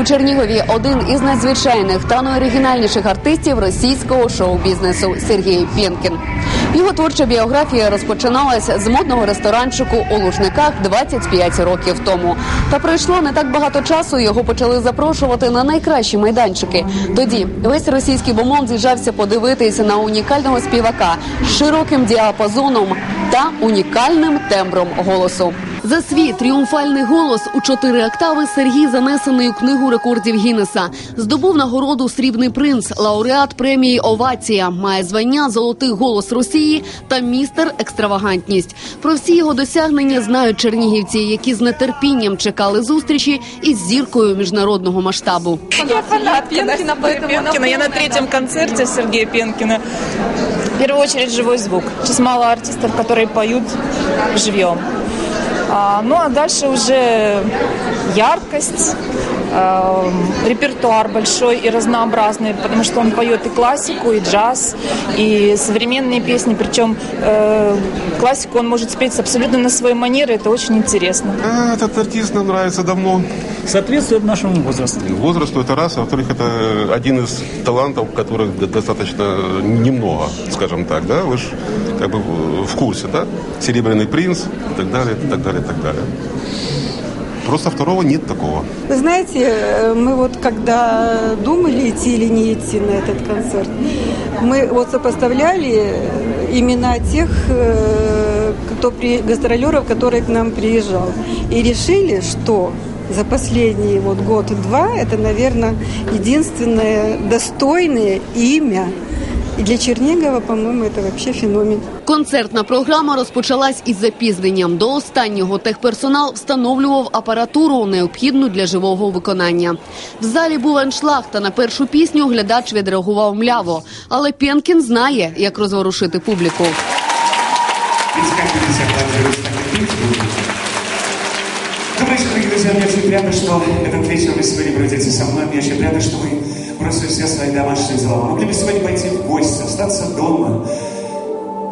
У Чернігові один із надзвичайних та найоригінальніших артистів російського шоу-бізнесу Сергій Пєнкін. Його творча біографія розпочиналася з модного ресторанчику у Лужниках 25 років тому. Та пройшло не так багато часу. Його почали запрошувати на найкращі майданчики. Тоді весь російський бомон з'їжджався подивитися на унікального співака з широким діапазоном та унікальним тембром голосу. За свій тріумфальний голос у чотири октави Сергій занесений у книгу рекордів Гіннеса. Здобув нагороду Срібний принц, лауреат премії Овація. Має звання Золотий голос Росії та містер екстравагантність. Про всі його досягнення знають чернігівці, які з нетерпінням чекали зустрічі із зіркою міжнародного масштабу. Я фанат Пенкина, поэтому Пенкина. Я на третьем концерте Сергея Пенкина. В первую очередь живой звук. Сейчас мало артистов, которые поют живьем. Ну а дальше уже яркость, э, репертуар большой и разнообразный, потому что он поет и классику, и джаз, и современные песни. Причем э, классику он может спеть абсолютно на своей манере. Это очень интересно. А, Этот артист нам нравится давно. соответствует нашему возрасту. Возрасту это раз, а во-вторых, это один из талантов, которых достаточно немного, скажем так, да? Вы же как бы в курсе, да? Серебряный принц и так далее, и так далее, и так далее. Просто второго нет такого. Вы знаете, э, мы вот когда думали идти или не идти на этот концерт, мы вот сопоставляли имена тех э, кто при, гастролеров, которые к нам приезжал, и решили, что за последний вот год-два это, наверное, единственное достойное имя. И для Чернигова, по-моему, это вообще феномен. Концертна програма розпочалась із запізненням. До останнього техперсонал встановлював апаратуру, необхідну для живого виконання. В залі був аншлаг, та на першу пісню глядач відреагував мляво. Але Пєнкін знає, як розворушити публіку. Ведь как вы себя аплодируете, так и петь будете. Добрый вечер, дорогие друзья. Мне очень приятно, что этот вечер вы сегодня проведете со мной. Мне очень приятно, что вы бросили все свои домашние дела. Вы могли бы сегодня пойти в гости, остаться дома,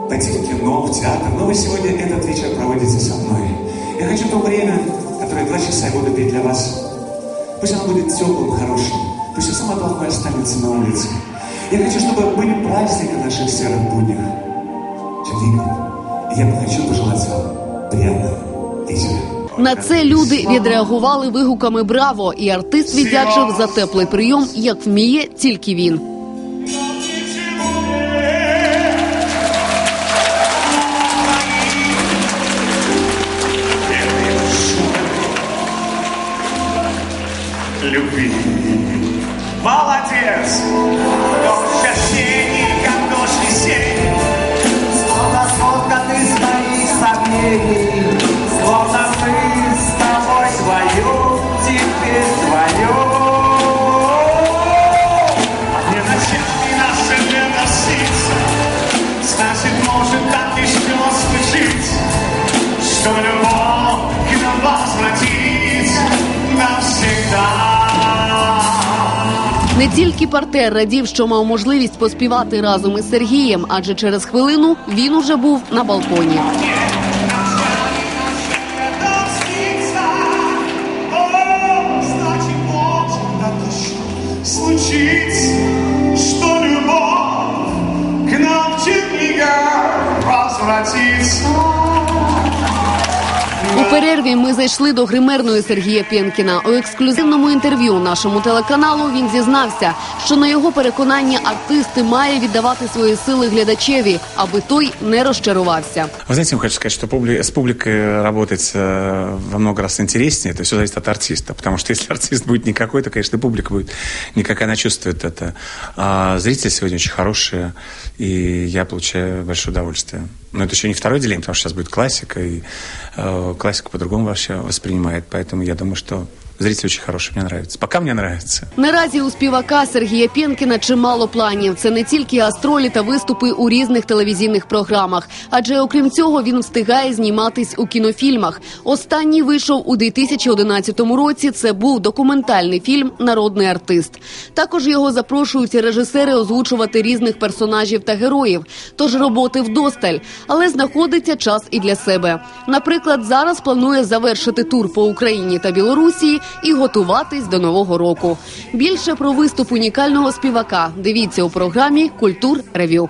пойти в кино, в театр. Но вы сегодня этот вечер проводите со мной. Я хочу то время, которое два часа я буду петь для вас, пусть оно будет теплым, хорошим. Пусть все самое плохое останется на улице. Я хочу, чтобы были праздники наших серых буднях. Чернигов. Я бы хочу пожелать вам приятного вечера. На це люди відреагували вигуками Браво! І артист віддячив за теплий прийом, як вміє тільки він. любви. Молодец! Дождь осенний, как дождь весенний, Словно сомнений, Не тільки партер радів, що мав можливість поспівати разом із Сергієм, адже через хвилину він уже був на балконі. перерві ми зайшли до гримерної Сергія Пєнкіна. У ексклюзивному інтерв'ю нашому телеканалу він зізнався, що на його переконання артисти має віддавати свої сили глядачеві, аби той не розчарувався. Вы знаете, я хочу сказать, что публи- с публикой работать э, во много раз интереснее. Это все зависит от артиста. Потому что если артист будет никакой, то, конечно, и публика будет никакая. Она чувствует это. А зрители сегодня очень хорошие, и я получаю большое удовольствие. Но это еще не второе деление, потому что сейчас будет классика, и э, классика по-другому вообще воспринимает. Поэтому я думаю, что зрители очень хорошие, мне нравится. Пока мне нравится. Наразі у співака Сергія Пєнкіна чимало планів. Це не тільки гастролі та виступи у різних телевізійних програмах, адже окрім цього він встигає зніматись у кінофільмах. Останній вийшов у 2011 році. Це був документальний фільм Народний артист. Також його запрошують режисери озвучувати різних персонажів та героїв. Тож роботи вдосталь, але знаходиться час і для себе. Наприклад, зараз планує завершити тур по Україні та Білорусі і готуватись до нового року. Більше про виступ унікального співака дивіться у програмі Культур Ревю.